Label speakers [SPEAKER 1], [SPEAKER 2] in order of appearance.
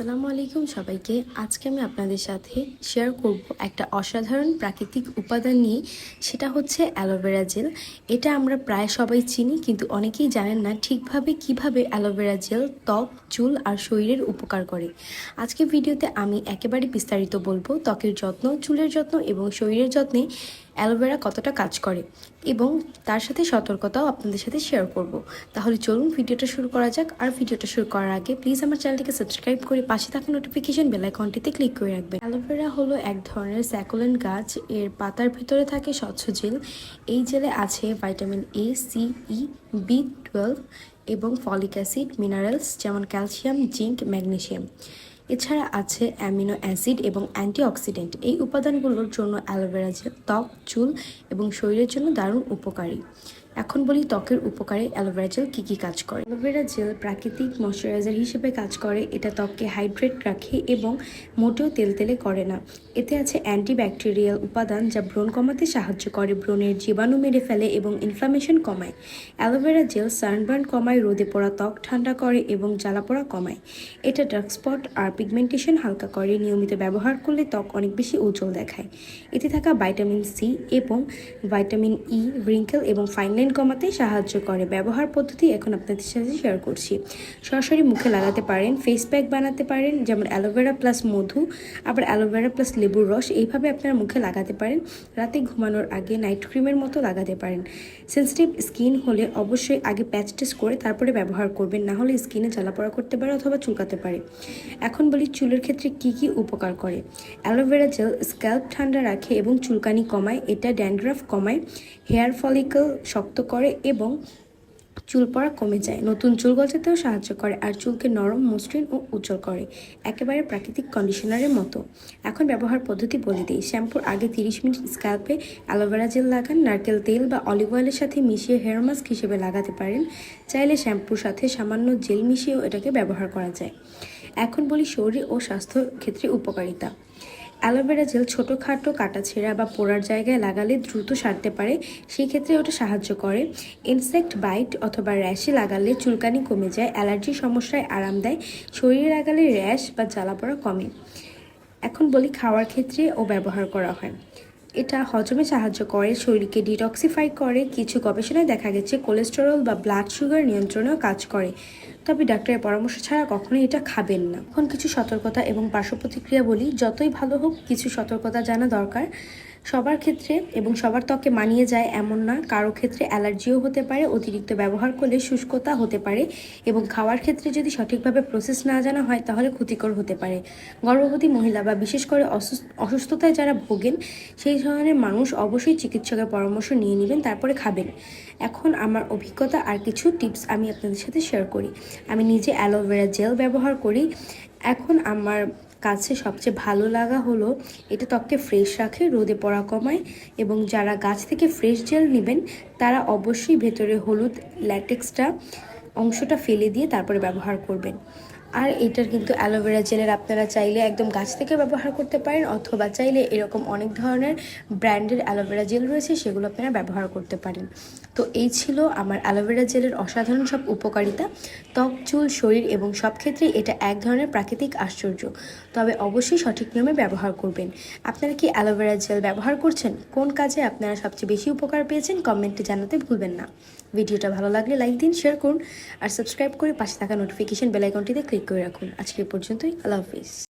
[SPEAKER 1] আসসালামু আলাইকুম সবাইকে। আজকে আমি আপনাদের সাথে শেয়ার করব একটা অসাধারণ প্রাকৃতিক উপাদান নিয়ে, সেটা হচ্ছে অ্যালোভেরা জেল। এটা আমরা প্রায় সবাই চিনি, কিন্তু অনেকেই জানেন না ঠিকভাবে কীভাবে অ্যালোভেরা জেল, ত্বক, চুল আর শরীরের উপকার করে। আজকে ভিডিওতে আমি একেবারে বিস্তারিত বলব ত্বকের যত্ন, চুলের যত্ন এবং শরীরের যত্নে অ্যালোভেরা কতটা কাজ করে এবং তার সাথে সতর্কতাও আপনাদের সাথে শেয়ার করব। তাহলে চলুন ভিডিওটা শুরু করা যাক। আর ভিডিওটা শুরু করার আগে প্লিজ আমার চ্যানেলটিকে সাবস্ক্রাইব করে পাশে থাকা নোটিফিকেশন বেল আইকনটিতে ক্লিক করে রাখবেন। অ্যালোভেরা হলো এক ধরনের স্যাকুলেন্ট গাছ। এর পাতার ভিতরে থাকে স্বচ্ছ জেল। এই জেলে আছে vitamin A C E B twelve এবং ফলিক অ্যাসিড মিনারেলস যেমন ক্যালসিয়াম জিঙ্ক ম্যাগনেসিয়াম এছাড়া আছে অ্যামিনো অ্যাসিড এবং অ্যান্টিঅক্সিডেন্ট এই উপাদানগুলোর জন্য অ্যালোভেরা জেল, ত্বক, চুল এবং শরীরের জন্য দারুণ উপকারী। এখন বলি ত্বকের উপকারে অ্যালোভেরা জেল কী কী কাজ করে। অ্যালোভেরা জেল প্রাকৃতিক ময়শ্চারাইজার হিসেবে কাজ করে, এটা ত্বককে হাইড্রেট রাখে এবং মোটেও তেলতেলে করে না। এতে আছে অ্যান্টিব্যাকটেরিয়াল উপাদান যা ব্রণ কমাতে সাহায্য করে, ব্রণের জীবাণু মেরে ফেলে এবং ইনফ্লামেশন কমায়। অ্যালোভেরা জেল সানবার্ন কমায়, রোদে পড়া ত্বক ঠান্ডা করে এবং জ্বালা পোড়া কমায়। এটা ডার্ক স্পট আর পিগমেন্টেশন হালকা করে, নিয়মিত ব্যবহার করলে ত্বক অনেক বেশি উজ্জ্বল দেখায়। এতে থাকা ভাইটামিন সি এবং ভাইটামিন ই রিঙ্কেল এবং ফাইন লাইন কমাতে সাহায্য করে। ব্যবহার পদ্ধতি এখন আপনাদের সাথে শেয়ার করছি। সরাসরি মুখে লাগাতে পারেন ফেস প্যাক বানাতে পারেন, যেমন অ্যালোভেরা প্লাস মধু, আবার অ্যালোভেরা প্লাস লেবুর রস। এইভাবে আপনারা মুখে লাগাতে পারেন। রাতে ঘুমানোর আগে নাইট ক্রিমের মতো লাগাতে পারেন। সেন্সিটিভ স্কিন হলে অবশ্যই আগে প্যাচ টেস্ট করে তারপরে ব্যবহার করবেন। না হলে স্কিনে জ্বালাপড়া করতে পারে অথবা চুলকাতে পারে। এখন বলি চুলের ক্ষেত্রে কি কি উপকার করে। অ্যালোভেরা জেল স্ক্যাল্প ঠান্ডা রাখে এবং চুলকানি কমায়। এটা ড্যান্ড্রাফ কমায়। হেয়ার ফলিকল শক্ত করে এবং চুল পড়া কমে যায়। নতুন চুল গজাতেও সাহায্য করে আর চুলকে নরম, মসৃণ ও উজ্জ্বল করে। একেবারে প্রাকৃতিক কন্ডিশনারের মতো। এখন ব্যবহার পদ্ধতি বলে দিই। শ্যাম্পুর আগে তিরিশ মিনিট স্ক্যাল্পে অ্যালোভেরা জেল লাগান, নারকেল তেল বা অলিভ অয়েলের সাথে মিশিয়ে হেয়ার মাস্ক হিসেবে লাগাতে পারেন। চাইলে শ্যাম্পুর সাথে সামান্য জেল মিশিয়েও এটাকে ব্যবহার করা যায়। এখন বলি শরীর ও স্বাস্থ্য ক্ষেত্রে উপকারিতা। অ্যালোভেরা জেল ছোটোখাটো কাটাছেঁড়া বা পোড়ার জায়গায় লাগালে দ্রুত সারতে পারে, সেই ক্ষেত্রে ওটা সাহায্য করে। ইনসেক্ট বাইট অথবা র্যাশে লাগালে চুলকানি কমে যায় অ্যালার্জি সমস্যায় আরাম দেয়, শরীরে লাগালে র্যাশ বা জ্বালাপড়া কমে। এখন বলি খাওয়ার ক্ষেত্রে ও ব্যবহার করা হয়। এটা হজমে সাহায্য করে, শরীরকে ডিটক্সিফাই করে। কিছু গবেষণায় দেখা গেছে কোলেস্টেরল বা ব্লাড সুগার নিয়ন্ত্রণেও কাজ করে। তবে ডাক্তারের পরামর্শ ছাড়া কখনোই এটা খাবেন না। এখন কিছু সতর্কতা এবং পার্শ্ব প্রতিক্রিয়া বলি। যতই ভালো হোক, কিছু সতর্কতা জানা দরকার। সবার ক্ষেত্রে এবং সবার ত্বকে মানিয়ে যায় এমন না। কারও ক্ষেত্রে অ্যালার্জিও হতে পারে, অতিরিক্ত ব্যবহার করলে শুষ্কতা হতে পারে এবং খাওয়ার ক্ষেত্রে যদি সঠিকভাবে প্রসেস না জানা হয় তাহলে ক্ষতিকর হতে পারে। গর্ভবতী মহিলা বা বিশেষ করে অসুস- অসুস্থতায় যারা ভোগেন, সেই ধরনের মানুষ অবশ্যই চিকিৎসকের পরামর্শ নিয়ে নেবেন, তারপরে খাবেন। এখন আমার অভিজ্ঞতা আর কিছু টিপস আমি আপনাদের সাথে শেয়ার করি। আমি নিজে অ্যালোভেরা জেল ব্যবহার করি। এখন আমার কাছে সবচেয়ে ভালো লাগা হলো, এটা ত্বককে ফ্রেশ রাখে, রোদে পড়া কমায় এবং যারা গাছ থেকে ফ্রেশ জেল নেবেন, তারা অবশ্যই ভেতরে হলুদ ল্যাটেক্সটা অংশটা ফেলে দিয়ে তারপরে ব্যবহার করবেন। আর এটার কিন্তু অ্যালোভেরা জেলের আপনারা চাইলে একদম গাছ থেকে ব্যবহার করতে পারেন, অথবা চাইলে এরকম অনেক ধরনের ব্র্যান্ডের অ্যালোভেরা জেল রয়েছে, সেগুলো আপনারা ব্যবহার করতে পারেন। তো এই ছিল আমার অ্যালোভেরা জেলের অসাধারণ সব উপকারিতা। ত্বক, চুল, শরীর এবং সব ক্ষেত্রেই এটা এক ধরনের প্রাকৃতিক আশ্চর্য। তবে অবশ্যই সঠিক নিয়মে ব্যবহার করবেন। আপনারা কি অ্যালোভেরা জেল ব্যবহার করছেন? কোন কাজে আপনারা সবচেয়ে বেশি উপকার পেয়েছেন? কমেন্টে জানাতে ভুলবেন না। ভিডিওটা ভালো লাগলে লাইক দিন শেয়ার করুন, আর সাবস্ক্রাইব করে পাশে থাকা নোটিফিকেশন বেলাইকনটিতে ক্লিক করে রাখুন আজকে পর্যন্তই আল্লাহ হাফিজ।